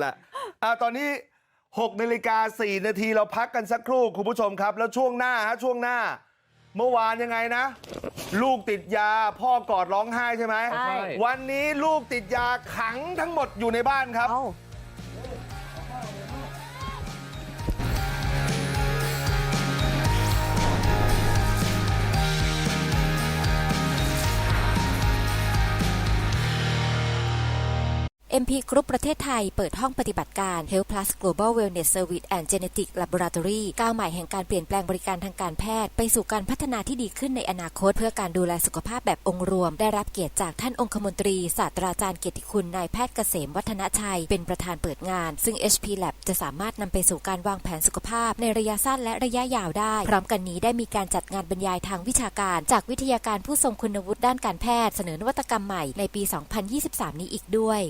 แหละอ่าตอนนี้6นาฬิกา4นาทีเราพักกันสักครู่คุณผู้ชมครับ แล้วช่วงหน้าฮะช่วงหน้า เมื่อวานยังไงนะ ลูกติดยาพ่อกอดร้องไห้ใช่ไหมใช่วันนี้ลูกติดยาขังทั้งหมดอยู่ในบ้านครับ MP Group ประเทศไทยเปิดห้องปฏิบัติการ Health Plus Global Wellness Service and Genetic Laboratory ก้าวใหม่แห่งการเปลี่ยนแปลงบริการทางการแพทย์ ไปสู่การพัฒนาที่ดีขึ้นในอนาคต เพื่อการดูแลสุขภาพแบบองค์รวม ได้รับเกียรติจากท่านองคมนตรี ศาสตราจารย์เกียรติคุณนายแพทย์เกษมวัฒนชัย เป็นประธานเปิดงาน ซึ่ง HP Lab จะสามารถนำไปสู่การวางแผนสุขภาพ ในระยะสั้นและระยะยาวได้ พร้อมกันนี้ได้มีการจัดงานบรรยายทางวิชาการ จากวิทยาการผู้ทรงคุณวุฒิด้านการแพทย์ เสนอนวัตกรรมใหม่ในปี 2023 นี้อีกด้วย